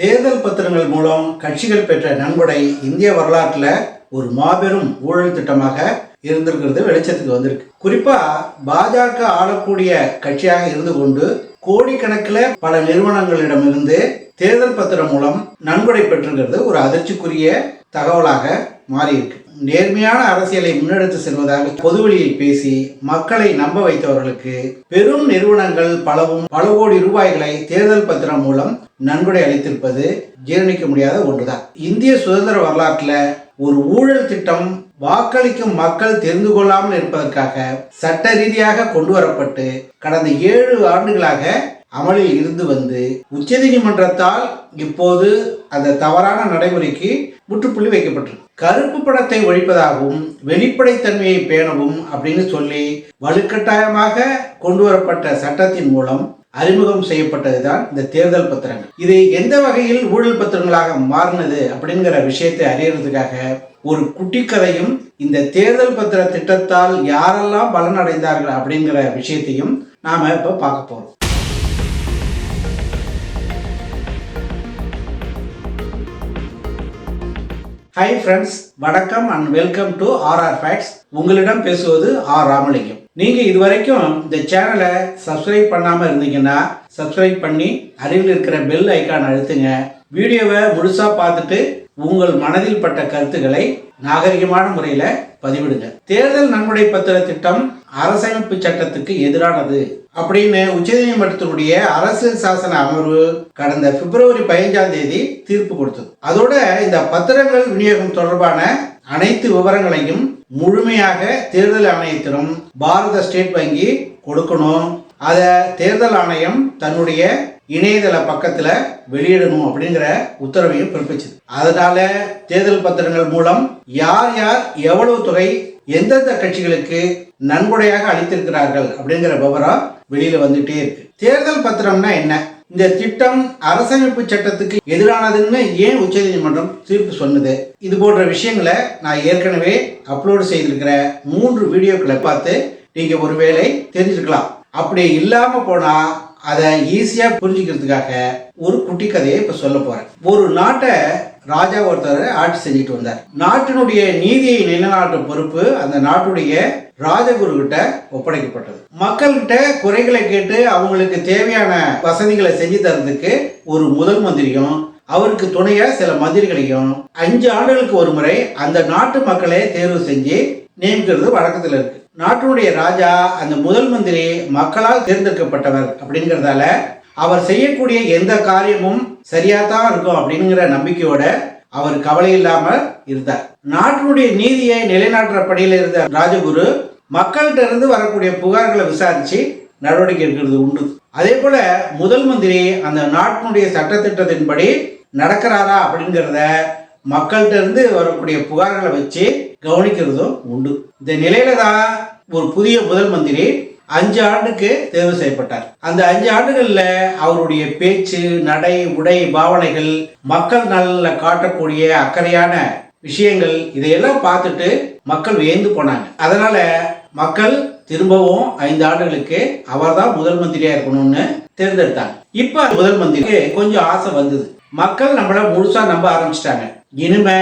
தேர்தல் பத்திரங்கள் மூலம் கட்சிகள் பெற்ற நன்கொடை இந்திய வரலாற்றில் ஒரு மாபெரும் ஊழல் திட்டமாக இருந்திருக்கிறது வெளிச்சத்துக்கு வந்திருக்கு. குறிப்பா பாஜக ஆளக்கூடிய கட்சியாக இருந்து கொண்டு கோடிக்கணக்கில் பல நிறுவனங்களிடமிருந்து தேர்தல் பத்திரம் மூலம் நன்கொடை பெற்றிருக்கிறது ஒரு அதிர்ச்சிக்குரிய தகவலாக மாறியிருக்கு. நேர்மையான அரசியலை முன்னெடுத்து செல்வதாக பொதுவெளியில் பேசி மக்களை நம்ப வைத்தவர்களுக்கு பெரும் நிறுவனங்கள் பலவும் பல கோடி ரூபாய்களை தேர்தல் பத்திரம் மூலம் நன்கொடை அளித்திருப்பது ஜீரணிக்க முடியாத ஒன்றுதான். இந்திய சுதந்திர வரலாற்றில் ஒரு ஊழல் திட்டம் வாக்களிக்கும் மக்கள் தெரிந்து கொள்ளாமல் இருப்பதற்காக சட்ட ரீதியாக கொண்டு வரப்பட்டு கடந்த ஏழு ஆண்டுகளாக அமலில் இருந்து வந்து உச்சநீதிமன்றத்தால் இப்போது அந்த தவறான நடைமுறைக்கு முற்றுப்புள்ளி வைக்கப்பட்டிருக்கு. கருப்பு படத்தை ஒழிப்பதாகவும் வெளிப்படைத்தன்மையை பேணவும் அப்படின்னு சொல்லி வலுக்கட்டாயமாக கொண்டு வரப்பட்ட சட்டத்தின் மூலம் அறிமுகம் செய்யப்பட்டதுதான் இந்த தேர்தல் பத்திரங்கள். இது எந்த வகையில் ஊழல் பத்திரங்களாக மாறினது அப்படிங்கிற விஷயத்தை அறியறதுக்காக ஒரு குட்டி கதையும் இந்த தேர்தல் பத்திர திட்டத்தால் யாரெல்லாம் பலனடைந்தார்கள் அப்படிங்கிற விஷயத்தையும் நாம இப்ப பார்க்க போறோம். ஹாய் ஃப்ரெண்ட்ஸ் வணக்கம் and welcome to RR facts உங்களிடம் பேசுவது ஆர் ராமலிங்கம். நீங்க இதுவரைக்கும் இந்த சேனலை சப்ஸ்கிரைப் பண்ணாம இருந்தீங்கன்னா சப்ஸ்கிரைப் பண்ணி அருகில் இருக்கிற பெல் ஐக்கான் அழுத்துங்க. வீடியோவை முழுசா பார்த்துட்டு உங்கள் மனதில் பட்ட கருத்துக்களை நாகரிகமான முறையில பதிவிடுங்க. தேர்தல் நன்கொடை பத்திர திட்டம் அரசமைப்பு சட்டத்துக்கு எதிரானது. அப்படின்னு உச்சநீதிமன்றத்தினுடைய அரசியல் சாசன அமர்வு கடந்த பிப்ரவரி பதினஞ்சாம் தேதி தீர்ப்பு கொடுத்தது. அதோட இந்த பத்திரங்கள் விநியோகம் தொடர்பான அனைத்து விவரங்களையும் முழுமையாக தேர்தல் ஆணையத்திடம் பாரத ஸ்டேட் வங்கி கொடுக்கணும். அதை தேர்தல் ஆணையம் தன்னுடைய இணையதள பக்கத்தில் வெளியிடணும் அப்படிங்கிற உத்தரவையும் பிறப்பிச்சது. அதனால தேர்தல் பத்திரங்கள் மூலம் யார் யார் எவ்வளவு தொகை எந்தெந்த கட்சிகளுக்கு நன்கொடையாக அளித்திருக்கிறார்கள் அப்படிங்கிற விவரம் வெளியில வந்துட்டே இருக்கு. தேர்தல் பத்திரம்னா என்ன? இந்த திட்டம் அரசமைப்பு சட்டத்துக்கு எதிரானதுன்னு ஏன் உச்சநீதிமன்றம் தீர்ப்பு சொன்னது? இது போன்ற விஷயங்களை நான் ஏற்கனவே அப்லோடு செய்திருக்கிற மூன்று வீடியோக்களை பார்த்து நீங்க ஒருவேளை தெரிஞ்சுக்கலாம் அப்படி இல்லாம போனா அதை ஈஸியாக புரிஞ்சுக்கிறதுக்காக ஒரு குட்டி கதையை இப்போ சொல்ல போகிறேன் ஒரு நாட்டை ராஜா ஒருத்தர் ஆட்சி செஞ்சுட்டு வந்தார். நாட்டினுடைய நீதியை நிலைநாட்டும் பொறுப்பு அந்த நாட்டுடைய ராஜகுரு கிட்ட ஒப்படைக்கப்பட்டது. மக்கள்கிட்ட குறைகளை கேட்டு அவங்களுக்கு தேவையான வசதிகளை செஞ்சு தரதுக்கு ஒரு முதல் மந்திரியும் அவருக்கு துணையா சில மந்திரிகளையும் அஞ்சு ஆண்டுகளுக்கு ஒரு முறை அந்த நாட்டு மக்களை தேர்வு செஞ்சு நியமிக்கிறது வழக்கத்தில் இருக்கு. நாட்டினுடைய ராஜா அந்த முதல் மந்திரி மக்களால் தேர்ந்தெடுக்கப்பட்டவர் அப்படிங்கிறதால அவர் செய்யக்கூடிய எந்த காரியமும் சரியா தான் இருக்கும் அப்படிங்கிற நம்பிக்கையோட அவர் கவலை இல்லாம இருந்தார். நாட்டினுடைய நீதியை நிலைநாட்டுற பணியில் இருந்த ராஜகுரு மக்கள்கிட்ட இருந்து வரக்கூடிய புகார்களை விசாரிச்சு நடவடிக்கை எடுக்கிறது உண்டு. அதே போல முதல் மந்திரி அந்த நாட்டினுடைய சட்டத்திட்டத்தின்படி நடக்கிறாரா அப்படிங்கிறத மக்கள்கிட்ட இருந்து வரக்கூடிய புகார்களை வச்சு கவனிக்கிறதும் உண்டு. இந்த நிலையில தான் ஒரு புதிய முதல் மந்திரி அஞ்சு ஆண்டுக்கு தேர்வு செய்யப்பட்டார். அந்த அஞ்சு ஆண்டுகள்ல அவருடைய பேச்சு நடை உடை பாவனைகள் மக்கள் நலனில் காட்டக்கூடிய அக்கறையான விஷயங்கள் இதையெல்லாம் பார்த்துட்டு மக்கள் வியந்து போனாங்க. அதனால மக்கள் திரும்பவும் ஐந்து ஆண்டுகளுக்கு அவர்தான் முதல் மந்திரியா இருக்கணும்னு தேர்ந்தெடுத்தாங்க. இப்ப முதல் மந்திரிக்கு கொஞ்சம் ஆசை வந்தது. மக்கள் நம்மள முழுசா நம்ப ஆரம்பிச்சிட்டாங்க. இனிமே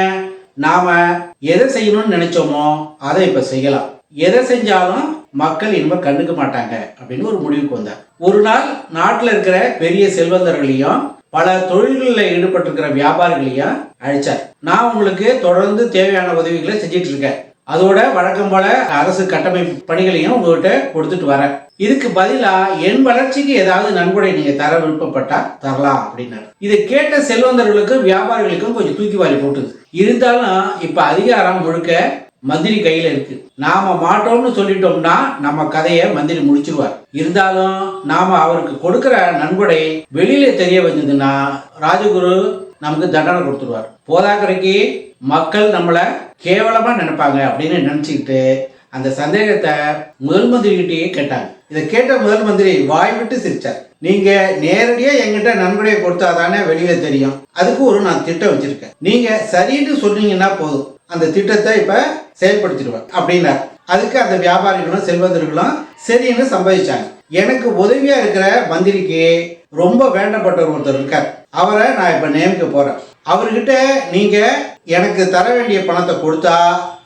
நாம எதை செய்யணும்னு நினைச்சோமோ அதை இப்ப செய்யலாம். எதை செஞ்சாலும் மக்கள் இனிமே கண்டுக்க மாட்டாங்க அப்படின்னு ஒரு முடிவுக்கு வந்தார். ஒரு நாள் நாட்டில் இருக்கிற பெரிய செல்வந்தர்களையும் பல தொழில்களில் ஈடுபட்டிருக்கிற வியாபாரிகளையும் அழைச்சார். நான் உங்களுக்கு தொடர்ந்து தேவையான உதவிகளை செஞ்சிட்டு இருக்கேன். அதோட வழக்கம் போல அரசு கட்டமைப்பு பணிகளையும் உங்ககிட்ட கொடுத்துட்டு வரேன். இதுக்கு பதிலா என் வளர்ச்சிக்கு ஏதாவது நன்கொடை நீங்க தர விருப்பப்பட்டா தரலாம் அப்படின்னாரு. இதை கேட்ட செல்வந்தர்களுக்கும் வியாபாரிகளுக்கும் கொஞ்சம் தூக்கி வாரி போட்டுது. இருந்தாலும் இப்ப அதிகாரம் முழுக்க மந்திரி கையில இருக்கு. நாம மாட்டோம்னு சொல்லிட்டோம்னா நம்ம கதையை மந்திரி முடிச்சிருவார். இருந்தாலும் நாம அவருக்கு கொடுக்கிற நன்கொடை வெளியில தெரிய வந்ததுன்னா ராஜகுரு நமக்கு தண்டனை கொடுத்துருவார். போதாக்கரைக்கு மக்கள் நம்மளை கேவலமா நினைப்பாங்க அப்படின்னு நினைச்சுக்கிட்டு அந்த சந்தேகத்தை முதல் மந்திரிகிட்டேயே கேட்டாங்க. இதை கேட்ட முதல் மந்திரி வாய் விட்டு சிரிச்சார். நீங்க நேரடியா எங்கிட்ட நன்கொடையை கொடுத்தாதானே வெளியில தெரியும். அதுக்கு ஒரு நான் திட்டம் வச்சிருக்கேன். நீங்க சரின்னு சொன்னீங்கன்னா போதும். அந்த திட்டத்தை இப்ப செயல்படுத்திடுவேன் அப்படின்னார். அதுக்கு அந்த வியாபாரிகளும் செல்வந்தர்களும் சரின்னு சம்பாதிச்சாங்க. எனக்கு உதவியா இருக்கிற மந்திரிக்கு ரொம்ப வேண்டப்பட்டவர் ஒருத்தர் இருக்கார். அவரை நான் இப்போ நியமிக்க போகிறேன் அவர்கிட்ட நீங்கள் எனக்கு தர வேண்டிய பணத்தை கொடுத்தா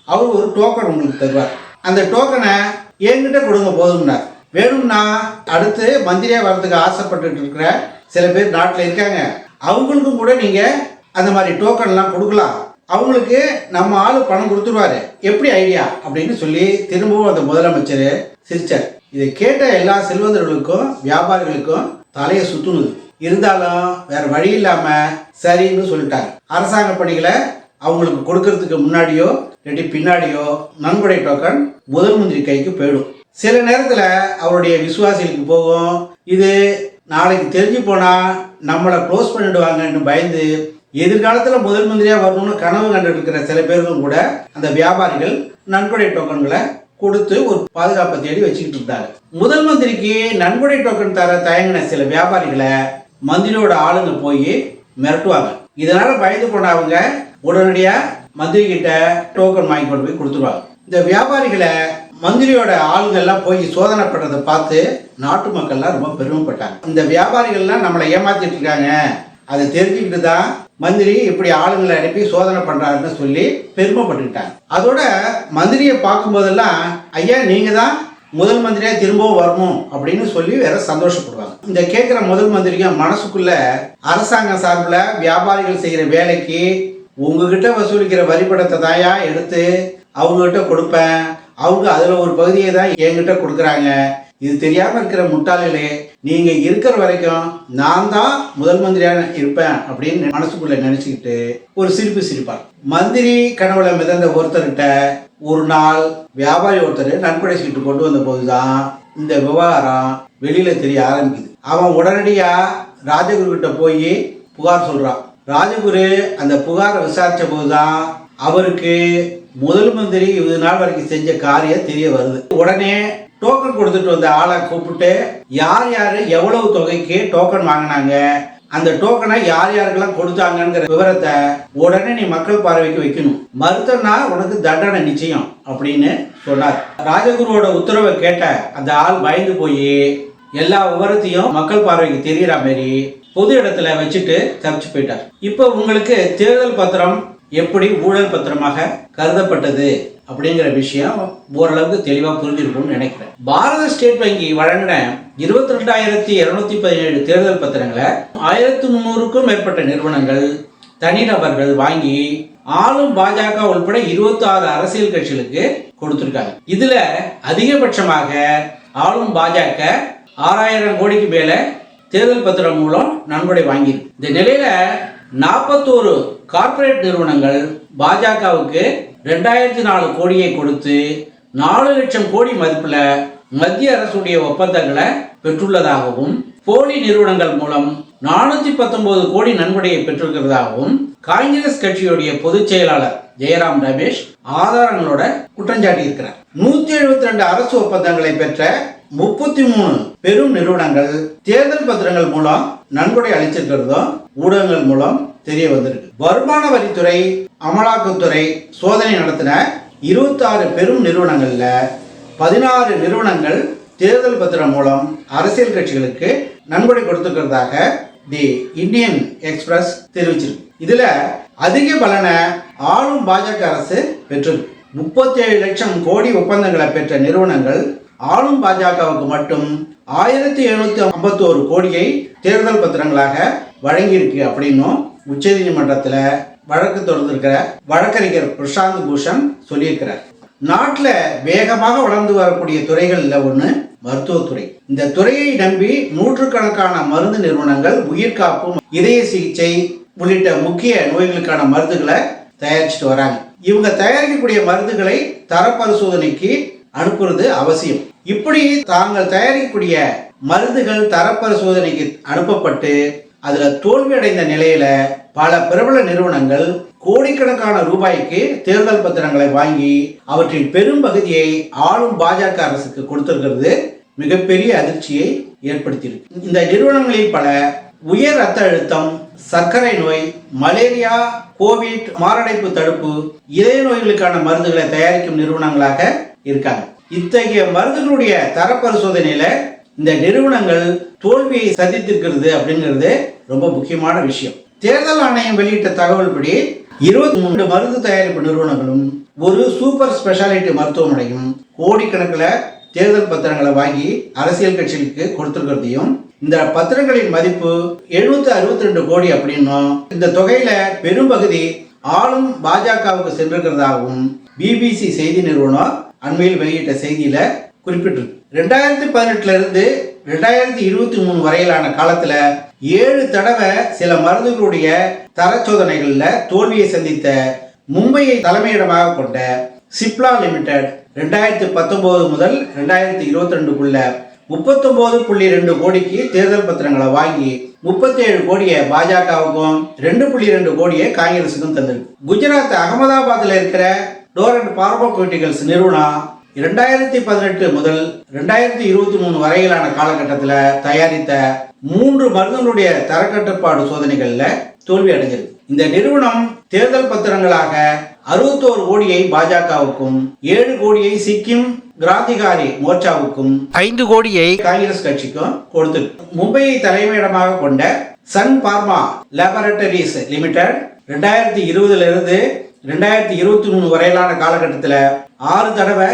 அவர் ஒரு டோக்கன் உங்களுக்கு தருவார். அந்த டோக்கனை என்கிட்ட கொடுங்க போதும்னார். வேணும்னா அடுத்து மந்திரியா வர்றதுக்கு ஆசைப்பட்டுட்டு இருக்கிற சில பேர் நாட்டில் இருக்காங்க. அவங்களுக்கும் கூட நீங்கள் அந்த மாதிரி டோக்கன்லாம் கொடுக்கலாம். அவங்களுக்கு நம்ம ஆள் பணம் கொடுத்துருவாரு. எப்படி ஐடியா? அப்படின்னு சொல்லி திரும்பவும் அந்த முதலமைச்சர் சிரிச்சார். இதை கேட்ட எல்லா செல்வந்தர்களுக்கும் வியாபாரிகளுக்கும் தலையை சுற்றுனுது இருந்தாலும் வேற வழி இல்லாம சரின்னு சொல்லிட்டாங்க. அரசாங்க பணிகளை அவங்களுக்கு கொடுக்கறதுக்கு முன்னாடியோ இல்லாட்டி பின்னாடியோ நன்கொடை டோக்கன் முதல் மந்திரி கைக்கு போயிடும். சில நேரத்தில் அவருடைய விசுவாசிகளுக்கு போகும். இது நாளைக்கு தெரிஞ்சு போனா நம்மளை க்ளோஸ் பண்ணிடுவாங்கன்னு பயந்து எதிர்காலத்தில் முதல் மந்திரியா வரணும்னு கனவு கண்டு இருக்கிற சில பேருக்கும் கூட அந்த வியாபாரிகள் நன்கொடை டோக்கன்களை கொடுத்து ஒரு பாதுகாப்பை தேடி வச்சுக்கிட்டு இருந்தாங்க முதல் மந்திரிக்கு நன்கொடை டோக்கன் தர தயங்கின சில வியாபாரிகளை மந்திரியோட ஆளுங்க போய் மிரட்டுவாங்க. இதனால பயந்து போனவங்க உடனடியா மந்திரி கிட்ட டோக்கன் வாங்கி கொண்டு போய் கொடுத்துருவாங்க. இந்த வியாபாரிகளை மந்திரியோட ஆளுங்கள்லாம் போய் சோதனை பண்றதை பார்த்து நாட்டு மக்கள்லாம் ரொம்ப பெருமைப்பட்டாங்க. இந்த வியாபாரிகள்லாம் நம்மளை ஏமாத்திட்டு இருக்காங்க. அதை தெரிஞ்சுக்கிட்டு தான் மந்திரி இப்படி ஆளுங்களை அனுப்பி சோதனை பண்ணுறாருன்னு சொல்லி பெருமைப்பட்டுக்கிட்டாங்க. அதோட மந்திரியை பார்க்கும்போதெல்லாம் ஐயா நீங்கள் தான் முதல் மந்திரியாக திரும்பவும் வரணும் அப்படின்னு சொல்லி வேற சந்தோஷப்படுவாங்க. இந்த கேட்குற முதல் மந்திரியும் மனசுக்குள்ள அரசாங்கம் சார்பில் வியாபாரிகள் செய்கிற வேலைக்கு உங்ககிட்ட வசூலிக்கிற வரிப்படத்தை தாயா எடுத்து அவங்ககிட்ட கொடுப்பேன். அவங்க அதில் ஒரு பகுதியை தான் என்கிட்ட கொடுக்குறாங்க. இது தெரியாம இருக்கிற முட்டாள்களே நீங்க இருக்கிற வரைக்கும் நான் தான் முதல் மந்திரியாக இருப்பேன் அப்படின்னு மனசுக்குள்ள நினைச்சுக்கிட்டு ஒரு சிரிப்பு சிரிப்பார் மந்திரி கனவுல மிதந்த ஒருத்தர்கிட்ட ஒரு நாள் வியாபாரி ஒருத்தர் நன்கொடை சீட்டு கொண்டு வந்த போதுதான் இந்த விவகாரம் வெளியில தெரிய ஆரம்பிக்குது. அவன் உடனடியா ராஜகுரு கிட்ட போய் புகார் சொல்றான். ராஜகுரு அந்த புகாரை விசாரிச்ச போதுதான் அவருக்கு முதல் மந்திரி இது நாள் வரைக்கும் செஞ்ச காரியம் தெரிய வருது. உடனே டோக்கன் கொடுத்துட்டு வந்த ஆளை கூப்பிட்டு யார் யார் எவ்வளவு தொகைக்கு டோக்கன் வாங்கினாங்க அந்த டோக்கனை யார் யாருக்கெல்லாம் கொடுத்தாங்கங்கிற விவரத்தை உடனே நீ மக்கள் பார்வைக்கு வைக்கணும். மறுத்தனா உனக்கு தண்டனை நிச்சயம் அப்படின்னு சொன்னார். ராஜகுருவோட உத்தரவை கேட்ட அந்த ஆள் பயந்து போய் எல்லா விவரத்தையும் மக்கள் பார்வைக்கு தெரியற மாதிரி பொது இடத்துல வச்சுட்டு தப்பிச்சு போயிட்டார். இப்போ உங்களுக்கு தேர்தல் பத்திரம் எப்படி ஊழல் பத்திரமாக கருதப்பட்டது அப்படிங்கிற விஷயம் ஓரளவுக்கு தெளிவாக புரிஞ்சிருக்கும்னு நினைக்கிறேன். பாரத ஸ்டேட் வங்கி வழங்கின இருபத்தி ரெண்டாயிரத்தி இருநூத்தி பதினேழு தேர்தல் பத்திரங்களை ஆயிரத்தி முந்நூறுக்கும் மேற்பட்ட நிறுவனங்கள் தனிநபர்கள் வாங்கி ஆளும் பாஜக உள்பட இருபத்தி ஆறு அரசியல் கட்சிகளுக்கு கொடுத்திருக்காங்க. இதுல அதிகபட்சமாக ஆளும் பாஜக ஆறாயிரம் கோடிக்கு மேல தேர்தல் பத்திரம் மூலம் நன்கொடை வாங்கியிருக்கு. இந்த நிலையில நாற்பத்தோரு கார்ப்பரேட் நிறுவனங்கள் பாஜகவுக்கு ரெண்டாயிரத்தி நாலு கோடியை கொடுத்து நாலு லட்சம் கோடி மதிப்பில் மத்திய அரசுடைய ஒப்பந்தங்களை பெற்றுள்ளதாகவும் போலி நிறுவனங்கள் மூலம் நானூத்தி பத்தொன்பது கோடி நன்கொடையை பெற்றிருக்கிறதாகவும் காங்கிரஸ் கட்சியுடைய பொதுச் செயலாளர் ஜெயராம் ரமேஷ் ஆதாரங்களோட குற்றஞ்சாட்டி இருக்கிறார் நூத்தி எழுபத்தி ரெண்டு அரசு ஒப்பந்தங்களை பெற்ற முப்பத்தி மூணு பெரும் நிறுவனங்கள் தேர்தல் பத்திரங்கள் மூலம் நன்கொடை அளிச்சிருக்கிறதும் ஊடகங்கள் மூலம் தெரிய வந்திருக்கு. வருமான வரித்துறை அமலாக்கத்துறை சோதனை நடத்தின இருபத்தாறு பெரும் நிறுவனங்கள்ல பதினாறு நிறுவனங்கள் தேர்தல் பத்திரம் மூலம் அரசியல் கட்சிகளுக்கு நன்கொடை கொடுத்துக்கிறதாக தி இந்தியன் எக்ஸ்பிரஸ் தெரிவிச்சிருக்கு. இதுல அதிக பலனை ஆளும் பாஜக அரசு பெற்றிருக்கு. முப்பத்தேழு லட்சம் கோடி ஒப்பந்தங்களை பெற்ற நிறுவனங்கள் ஆளும் பாஜகவுக்கு மட்டும் ஆயிரத்தி எழுநூத்தி ஐம்பத்தோரு கோடியை தேர்தல் பத்திரங்களாக வழங்கியிருக்கு அப்படின்னும் உச்சநீதிமன்றத்தில் வழக்கு தொடர்ந்திருக்கிற வழக்கறிஞர் பிரசாந்த் பூஷன் சொல்லியிருக்கிறார். நாட்டில் வேகமாக வளர்ந்து வரக்கூடிய துறைகளில் ஒன்று மருத்துவத்துறை. இந்த துறையை நம்பி நூற்றுக்கணக்கான மருந்து நிறுவனங்கள் உயிர்காப்பு இதய சிகிச்சை உள்ளிட்ட முக்கிய நோய்களுக்கான மருந்துகளை தயாரிச்சுட்டு வராங்க. இவங்க தயாரிக்கக்கூடிய மருந்துகளை தர பரிசோதனைக்கு அனுப்புறது அவசியம். இப்படி தாங்கள் தயாரிக்கக்கூடிய மருந்துகள் தர பரிசோதனைக்கு அனுப்பப்பட்டு அதுல தோல்வியடைந்த நிலையில பல பிரபல நிறுவனங்கள் கோடிக்கணக்கான ரூபாய்க்கு தேர்தல் பத்திரங்களை வாங்கி அவற்றின் பெரும் பகுதியை ஆளும் பாஜக அரசுக்கு கொடுத்திருக்கிறது மிகப்பெரிய அதிர்ச்சியை ஏற்படுத்தியிருக்கு. இந்த நிறுவனங்களில் பல உயர் ரத்த அழுத்தம் சர்க்கரை நோய் மலேரியா கோவிட் மாரடைப்பு தடுப்பு இதய நோய்களுக்கான மருந்துகளை தயாரிக்கும் நிறுவனங்களாக இருக்காங்க. இத்தகைய மருந்துகளுடைய தர பரிசோதனையில இந்த நிறுவனங்கள் தோல்வியை சந்தித்திருக்கிறது அப்படிங்கிறது ரொம்ப முக்கியமான விஷயம். தேர்தல் ஆணையம் வெளியிட்ட தகவல்படி இருபத்தி மூன்று மருந்து தயாரிப்பு நிறுவனங்களும் ஒரு சூப்பர் ஸ்பெஷாலிட்டி மருத்துவமனையும் கோடிக்கணக்கில் தேர்தல் பத்திரங்களை வாங்கி அரசியல் கட்சிகளுக்கு கொடுத்திருக்கிறதையும் இந்த பத்திரங்களின் மதிப்பு எழுநூத்தி அறுபத்தி ரெண்டு கோடி அப்படின்னும் இந்த தொகையில பெரும்பகுதி ஆளும் பாஜகவுக்கு சென்றிருக்கிறதாகவும் பிபிசி செய்தி நிறுவனம் அண்மையில் வெளியிட்ட செய்தியில குறிப்பிட்டிருக்கு. ரெண்டாயிரத்தி பதினெட்டுல இருந்து ரெண்டாயிரத்தி இருபத்தி மூணு வரையிலான காலத்துல ஏழு தடவை சில மருந்துகளுடைய தர சோதனைகள்ல தோல்வியை சந்தித்த மும்பையை தலைமையிடமாக கொண்ட சிப்லா லிமிடெட் ரெண்டாயிரத்தி பத்தொன்பது முதல் ரெண்டாயிரத்தி இருபத்தி ரெண்டுக்குள்ள முப்பத்தொன்பது புள்ளி ரெண்டு கோடிக்கு தேர்தல் பத்திரங்களை வாங்கி முப்பத்தி ஏழு கோடியை பாஜகவுக்கும் ரெண்டு புள்ளி ரெண்டு கோடியை காங்கிரஸுக்கும் தந்திருக்கு. குஜராத் அகமதாபாத்தில் இருக்கிற டோரண்ட் பார்மோகோட்டிகல்ஸ் நிறுவனம் இரண்டாயிரத்தி பதினெட்டு முதல் ரெண்டாயிரத்தி இருபத்தி மூணு வரையிலான காலகட்டத்தில் தயாரித்த மூன்று மருந்துகளுடைய தரக்கட்டுப்பாடு சோதனைகள்ல தோல்வி அடைஞ்சிருக்கு. இந்த நிறுவனம் தேர்தல் பத்திரங்களாக அறுபத்தோரு கோடியை பாஜகவுக்கும் ஏழு கோடியை சிக்கிம் கிராந்திகாரி மோர்ச்சாவுக்கும் ஐந்து கோடியை காங்கிரஸ் கட்சிக்கும் கொடுத்து மும்பையை தலைமையிடமாக கொண்ட சன் பார்மா லேபரட்டரிஸ் லிமிடெட் ரெண்டாயிரத்தி இருபதுல இருந்து ரெண்டாயிரத்தி இருபத்தி மூணு வரையிலான காலகட்டத்தில் ஆறு தடவை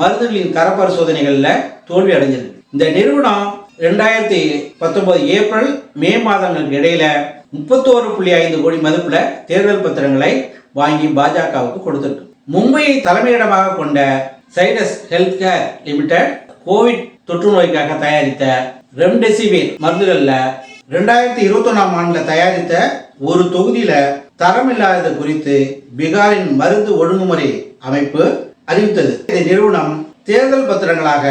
மருந்துகளின் தர பரிசோதனைகளில் தோல்வி அடைஞ்சது. இந்த நிறுவனம் ரெண்டாயிரத்தி பத்தொன்பது ஏப்ரல் மே மாதங்களுக்கு இடையில முப்பத்தோரு புள்ளி ஐந்து கோடி மதிப்புல தேர்தல் பத்திரங்களை வாங்கி பாஜகவுக்கு கொடுத்திருக்கு. மும்பையை தலைமையிடமாக கொண்ட Zydus health care limited covid தொற்று நோய்க்காக தயாரித்த ரெம்டெசிவிர் மருந்துகளில் ரெண்டாயிரத்தி இருபத்தொன்னாம் ஆண்டில் தயாரித்த ஒரு தொகுதியில் தரம் இல்லாதது குறித்து பீகாரின் மருந்து ஒழுங்குமுறை அமைப்பு அறிவித்தது. இந்த நிறுவனம் தேர்தல் பத்திரங்களாக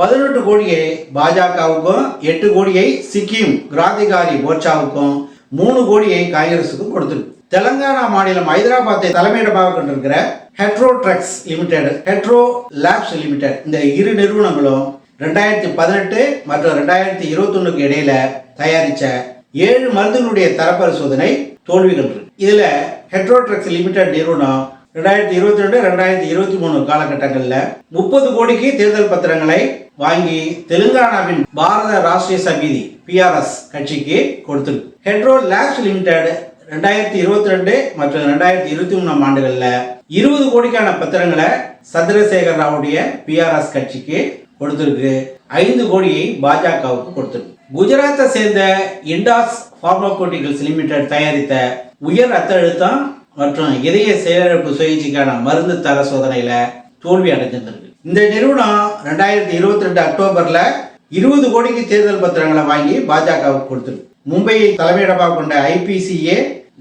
பதினெட்டு கோடியை பாஜகவுக்கும் எட்டு கோடியை சிக்கிம் கிராந்திகாரி மோர்ச்சாவுக்கும் மூணு கோடியை காங்கிரசுக்கும் கொடுத்திருக்கு. தெலங்கானா மாநிலம் ஹைதராபாத்தை தலைமையிடமாக கொண்டிருக்கிற Hetero drugs limited Hetero labs limited. இந்த இரு நிறுவனங்களும் ரெண்டாயிரத்தி பதினெட்டு மற்றும் ரெண்டாயிரத்தி இருபத்தொன்னுக்கு இடையில தயாரிச்ச ஏழு மருந்துகளுடைய தரப்பரிசோதனை தோல்விகள் இருக்கு. இதுல ஹெட்ரோட்ரக்ஸ் லிமிடெட் நிறுவனம் ரெண்டாயிரத்தி இருபத்தி ரெண்டு ரெண்டாயிரத்தி இருபத்தி மூணு காலகட்டங்களில் முப்பது கோடிக்கு தேர்தல் பத்திரங்களை வாங்கி தெலுங்கானாவின் பாரத ராஷ்டிரிய சமிதி பிஆர்எஸ் கட்சிக்கு கொடுத்திருக்கு ஹெட்ரோ லேப்ஸ் லிமிடெட் ரெண்டாயிரத்தி இருபத்தி ரெண்டு மற்றும் ரெண்டாயிரத்தி இருபத்தி மூணாம் ஆண்டுகளில் இருபது கோடிக்கான பத்திரங்களை சந்திரசேகர் ராவுடைய பிஆர்எஸ் கட்சிக்கு கொடுத்திருக்கு ஐந்து கோடியை பாஜகவுக்கு கொடுத்திருக்கு குஜராத்தை சேர்ந்த இண்டாஸ் பார்மோகோட்டிகல்ஸ் லிமிடெட் தயாரித்த உயர் ரத்த அழுத்தம் மற்றும் இதய செயலிழப்பு சிகிச்சைக்கான மருந்து தர சோதனையில தோல்வி அடைஞ்சிருந்திருக்கு இந்த நிறுவனம் ரெண்டாயிரத்தி இருபத்தி ரெண்டு அக்டோபர்ல இருபது கோடிக்கு தேர்தல் பத்திரங்களை வாங்கி பாஜகவுக்கு கொடுத்துருக்கு மும்பையை தலைமையிடமாக கொண்ட ஐபிசிஏ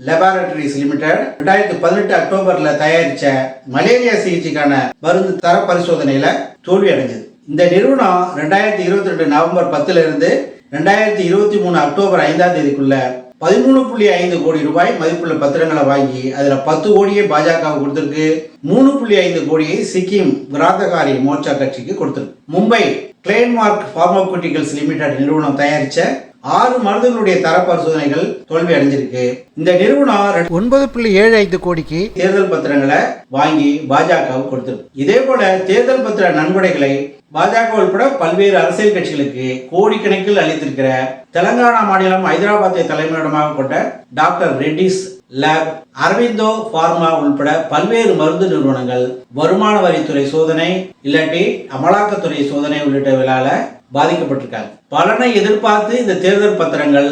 லெபார்டரிஸ் லிமிடெட் ரெண்டாயிரத்தி பதினெட்டு அக்டோபர்ல தயாரிச்ச மலேரியா சிகிச்சைக்கான மருந்து தர பரிசோதனையில தோல்வி அடைஞ்சது. இந்த நிறுவனம் ரெண்டாயிரத்தி இருபத்தி ரெண்டு நவம்பர் பத்துல இருந்து ரெண்டாயிரத்தி இருபத்தி மூணு அக்டோபர் ஐந்தாம் தேதிக்குள்ள பதிமூணு புள்ளி ஐந்து கோடி ரூபாய் மதிப்புள்ள பத்திரங்களை வாங்கி அதுல பத்து கோடியை பாஜக கொடுத்திருக்கு. மூணு புள்ளி ஐந்து கோடியை சிக்கிம் கிராந்தகாரி மோர்ச்சா கட்சிக்கு கொடுத்திருக்கு. மும்பை கிளைன்மார்க் பார்மோகூட்டிகல்ஸ் லிமிடெட் நிறுவனம் தயாரிச்ச ஆறு மருந்துகளுடைய தர பரிசோதனைகள் தோல்வி அடைஞ்சிருக்கு. இந்த நிறுவனம் ஒன்பது புள்ளி ஏழு ஐந்து கோடிக்கு தேர்தல் பத்திரங்களை வாங்கி பாஜகவுக்கு கொடுத்திருக்கு. இதே போல தேர்தல் பத்திர நன்கொடைகளை பாஜக உட்பட பல்வேறு அரசியல் கட்சிகளுக்கு கோடிக்கணக்கில் அளித்திருக்கிற தெலங்கானா மாநிலம் ஹைதராபாத்தை தலைமையிடமாக கொண்ட doctor Reddy's lab Aurobindo pharma உள்பட பல்வேறு மருந்து நிறுவனங்கள் வருமான வரித்துறை சோதனை இல்லாட்டி அமலாக்கத்துறை சோதனை உள்ளிட்டவைகளால பாதிக்கப்பட்டிருக்காங்க. பலனை எதிர்பார்த்து இந்த தேர்தல் பத்திரங்கள்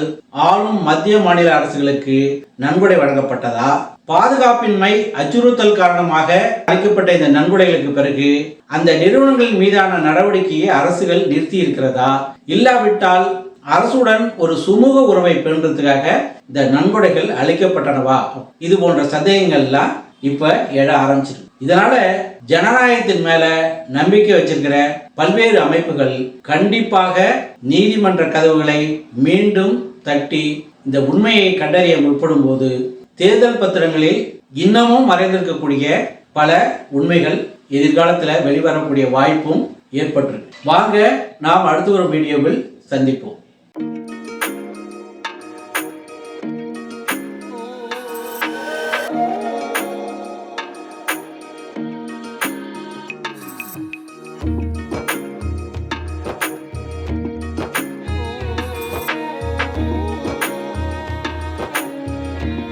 ஆளும் மத்திய மாநில அரசுகளுக்கு நன்கொடை வழங்கப்பட்டதா? பாதுகாப்பின்மை அச்சுறுத்தல் காரணமாக அளிக்கப்பட்ட இந்த நன்கொடைகளுக்கு பிறகு அந்த நிறுவனங்களின் மீதான நடவடிக்கையை அரசுகள் நிறுத்தி இருக்கிறதா இல்லாவிட்டால் அரசுடன் ஒரு சுமூக உறவை பெறுறதுக்காக இந்த நன்கொடைகள் அளிக்கப்பட்டனவா? இது போன்ற சந்தேகங்கள்லாம் இப்ப எழ ஆரம்பிச்சிருக்கு. இதனால ஜனநாயகத்தின் மேல நம்பிக்கை வச்சிருக்கிற பல்வேறு அமைப்புகள் கண்டிப்பாக நீதிமன்ற கதவுகளை மீண்டும் தட்டி இந்த உண்மையை கண்டறிய முற்படும் போது தேர்தல் பத்திரங்களில் இன்னமும் மறைந்திருக்கக்கூடிய பல உண்மைகள் எதிர்காலத்தில் வெளிவரக்கூடிய வாய்ப்பும் ஏற்பட்டிருக்கு. வாங்க நாம் அடுத்து ஒரு வீடியோவில் சந்திப்போம்.